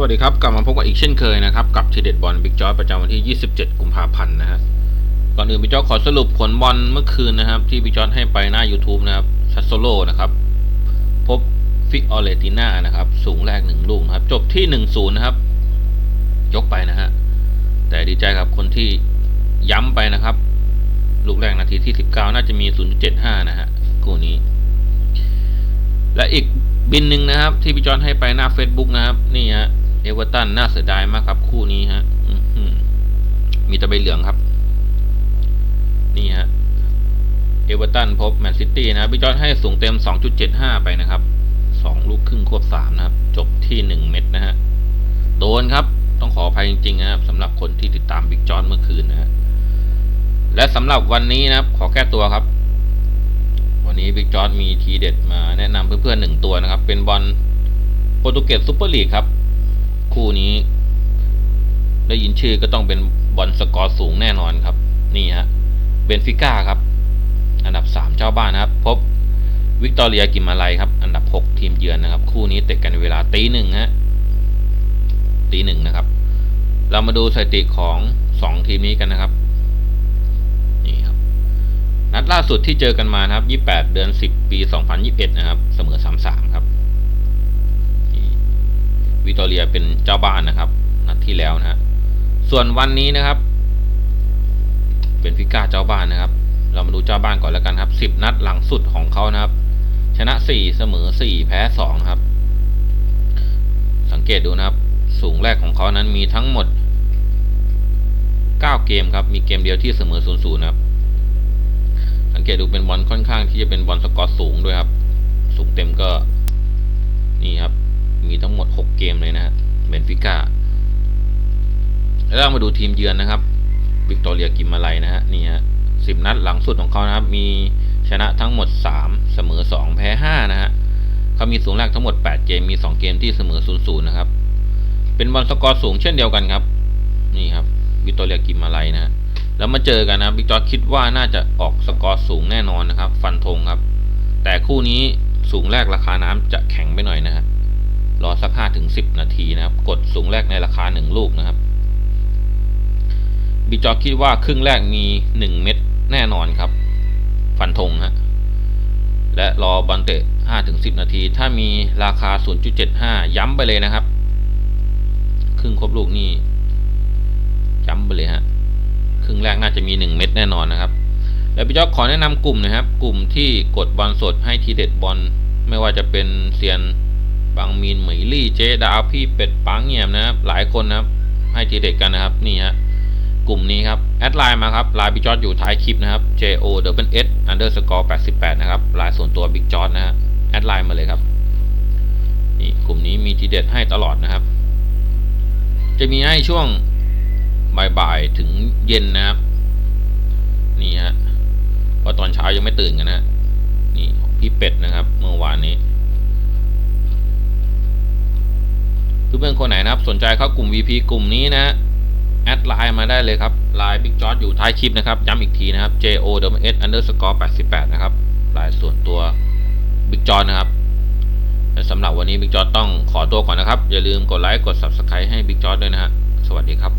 วัสดีครับ กลับมาพบกันอีกเช่นเคยนะครับ กับทีเด็ดบอลบิ๊กจอยประจำวันที่ 27 กุมภาพันธ์นะฮะก่อนอื่นบิ๊กจอยขอสรุปผลบอลเมื่อคืนนะครับ ที่บิ๊กจอยให้ไปหน้า YouTube นะครับชัสโซโลนะครับ พบฟิกออเลติน่านะครับ สูงแรกหนึ่งลูกนะครับ จบที่ 1-0 นะครับ ยกไปนะฮะ แต่ดีใจกับคนที่ย้ำไปนะครับ ลูกแรกนาทีที่ 19 น่าจะมี 0.75 นะฮะคู่นี้ และอีกบินหนึ่งนะครับ ที่พี่จอนให้ไปหน้า Facebook นะครับ นี่ฮะ เอเวอร์ตันน่าเสียดายมากครับ คู่นี้ฮะมีตะใบเหลืองครับ นี่ฮะเอเวอร์ตันพบแมนซิตี้นะบพี่จอให้สูงเต็ม 2.75 ไปนะครับ 2 ลูกครึ่งควบ 3 นะครับ จบที่ 1 เม็ดนะฮะ โดนครับ ต้องขออภัยจริงๆนะครับสำหรับคนที่ติดตามบิ๊กจอนเมื่อคืนนะฮะ และสำหรับวันนี้นะครับ ขอแก้ตัวครับ วันนี้บิ๊กจอร์ดมีทีเด็ดมาแนะนำเพื่อนๆหนึ่งตัวนะครับ เป็นบอลโปรตุเกสซูเปอร์ลีกครับ คู่นี้ ได้ยินชื่อก็ต้องเป็นบอลสกอร์สูงแน่นอนครับ นี่ฮะเบนฟิก้าครับ อันดับ 3 เจ้าบ้านนะครับ พบวิกตอเรียกิมมาลัยครับ อันดับ 6 ทีมเยือนนะครับ คู่นี้เตะกันในเวลาตีหนึ่งฮะตีหนึ่งนะครับ เรามาดูสถิติของ 2 ทีมนี้กันนะครับนี่ครับ นัดล่าสุดที่เจอกันมานะครับ 28 เดือน 10 ปี 2021 นะครับ เสมอ 3-3 ครับ วิตอเรียเป็นเจ้าบ้านนะครับ นัดที่แล้วนะฮะส่วนวันนี้นะครับ เป็นฟิก้าเจ้าบ้านนะครับ เรามาดูเจ้าบ้านก่อนแล้วกันครับ 10 นัดหลังสุดของเขานะครับ ชนะ 4 เสมอ 4 แพ้2ครับ สังเกตดูนะครับ สูงแรกของเขานั้นมีทั้งหมด 9 เกมครับ มีเกมเดียวที่เสมอ 0-0 นะครับสังเกตดูเป็นบอลค่อนข้างที่จะเป็นบอลสกอร์สูงด้วยครับ สูงเต็มก็นี่ครับ เกมเลยนะฮะเบนฟิก้าแล้วเรามาดูทีมเยือนนะครับวิกตอเรียกิมมาลัยนะฮะนี่ฮะสิบนัดหลังสุดของเขานะครับ มีชนะทั้งหมด 3 เสมอ 2 แพ้ 5 นะฮะเขามีสูงแรกทั้งหมด 8 เกม มี 2 เกมที่เสมอ 0-0 นะครับ เป็นบอลสกอร์สูงเช่นเดียวกันครับ นี่ครับวิกตอเรียกิมมาลัยนะฮะแล้วมาเจอกันนะบิ๊กจอร์คิดว่าน่าจะออกสกอร์สูงแน่นอนนะครับ ฟันธงครับ แต่คู่นี้สูงแรกราคาน้ำจะแข็งไปหน่อยนะฮะรอสัก ห้าถึงสิบนาทีนะครับ กดสูงแรกในราคาหนึ่งลูกนะครับบิจอคิดว่าครึ่งแรกมีหนึ่งเม็ดแน่นอนครับ ฟันธงฮะและรอบอลเตะห้าถึงสิบนาที ถ้ามีราคา 0.75 ย้ำไปเลยนะครับ ครึ่งครบลูกนี่ย้ำไปเลยฮะครึ่งแรกน่าจะมี 1 เม็ดแน่นอนนะครับ แล้วพี่จอกขอแนะนำกลุ่มนะครับ กลุ่มที่กดบอลสดให้ทีเด็ดบอลไม่ว่าจะเป็นเซียน บางมีนเหมยลี่เจดาวพี่เป็ดปังเงียมนะครับ หลายคนนะครับ ให้ทีเด็ดกันนะครับนี่ฮะกลุ่มนี้ครับแอดไลน์มาครับไลน์บิ๊กจอดอยู่ท้ายคลิปนะครับ J O W S underscore 88นะครับไลน์ส่วนตัวบิ๊กจอดนะฮะแอดไลน์มาเลยครับนี่กลุ่มนี้มีทีเด็ดให้ตลอดนะครับ จะมีให้ช่วงบ่ายๆถึงเย็นนะครับ นี่ฮะเพราะตอนเช้ายังไม่ตื่นกันนะนี่พี่เป็ดนะครับ เมื่อวานนี้ เพื่อนๆคนไหนนะครับ สนใจเข้ากลุ่ม VP กลุ่มนี้นะแอดไลน์มาได้เลยครับไลน์ Big j o r อยู่ท้ายคลิปนะครับย้ำอีกทีนะครับ J O W S underscore 88นะครับไลน์ส่วนตัว Big j o r นะครับและสำหรับวันนี้ Big j o r ต้องขอตัวก่อนนะครับ อย่าลืมกดไลค์กด Subscribe ให้ Big j o r ด้วยนะฮะสวัสดีครับ